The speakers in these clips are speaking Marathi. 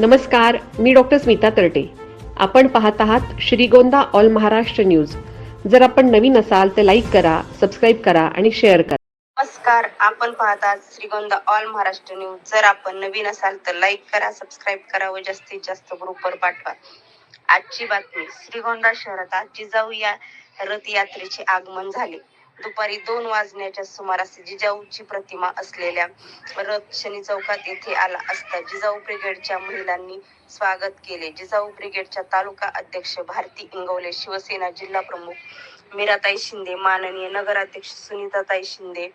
नमस्कार मी डॉक्टर स्मिता तरटे. आपण पाहत आहात श्रीगोंदा ऑल महाराष्ट्र न्यूज. जर आपण नवीन असाल तर लाईक करा सबस्क्राईब करा आणि शेअर करा. नमस्कार आपण पाहतात श्रीगोंदा ऑल महाराष्ट्र न्यूज. जर आपण नवीन असाल तर लाईक करा सबस्क्राईब करा व जास्तीत जास्त ग्रुपवर पाठवा. आजची बातमी श्रीगोंदा शहरात आज जिजाऊ या रथयात्रेचे आगमन झाले. दुपारी दोन वाजण्याच्या सुमारास जिजाऊची प्रतिमा असलेल्या रथ शनी चौकात येथे आला असता जिजाऊ ब्रिगेडच्या महिलांनी स्वागत केले. जिजाऊ ब्रिगेडच्या तालुका अध्यक्ष भारती इंगवले शिवसेना जिल्हा प्रमुख मीराताई शिंदे माननीय नगराध्यक्ष सुनीताताई शिंदे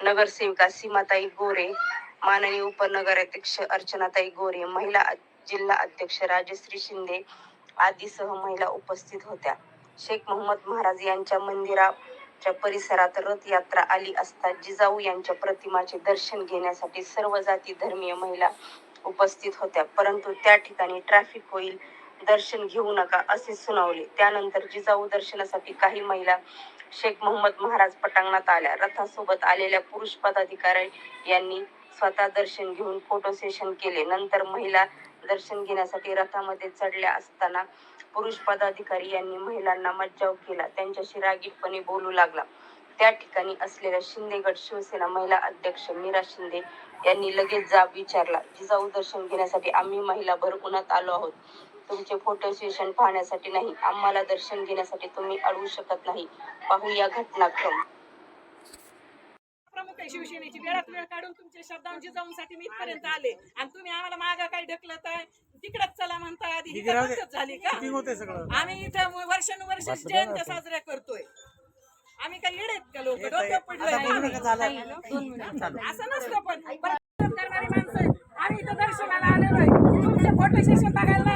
नगरसेविका सीमाताई गोरे माननीय उपनगराध्यक्ष अर्चनाताई गोरे महिला जिल्हा अध्यक्ष राजश्री शिंदे आदीसह महिला उपस्थित होत्या. शेख मोहम्मद महाराज यांच्या मंदिराच्या परिसरात रथ यात्रा आली असता जिजाऊ यांच्या प्रतिमाचे दर्शन घेण्यासाठी सर्व जाती धर्मीय महिला उपस्थित होत्या. परंतु त्या ठिकाणी ट्रॅफिक होईल दर्शन घेऊ नका असे सुनावले. त्यानंतर जिजाऊ दर्शनासाठी काही महिला शेख मोहम्मद महाराज पटांगणात आल्या. रथासोबत आलेल्या पुरुष पदाधिकारी यांनी स्वतः दर्शन घेऊन फोटो सेशन केले. नंतर महिला दर्शन घेण्यासाठी रथामध्ये चढल्या असताना पुरुष पदाधिकारी यांनी महिलांना मज्जाव केला. त्यांच्याशी रागीटपणे बोलू लागला. त्या ठिकाणी असलेल्या शिंदेगड शिवसेना महिला अध्यक्ष मीरा शिंदे यांनी लगेच जाब विचारला. जिजाऊ दर्शन घेण्यासाठी आम्ही महिला भर उन्हात आलो आहोत. तुमचे फोटो सेशन पाहण्यासाठी नाही. आम्हाला दर्शन घेण्यासाठी तुम्ही अडवू शकत नाही. पाहूया घटनाक्रम. आहे शिवसेनेची वेळात वेळ काढून तुमचे शब्दांची जाऊनसाठी मी इथपर्यंत आले. आणि तुम्ही आम्हाला मागं काही ढकलत आहे? तिकडच चला म्हणताय आधी. ही झाली का? होते सगळं? आम्ही इथं वर्षानुवर्ष जयंत्या साजऱ्या करतोय. आम्ही काही येडेत का लोक? डोक्यात पडलोय. असं नसतं पण पण करणारी माणसं आम्ही इथं दर्शनाला आलेलो आहे. तुमचे फोटो सेशन बघायला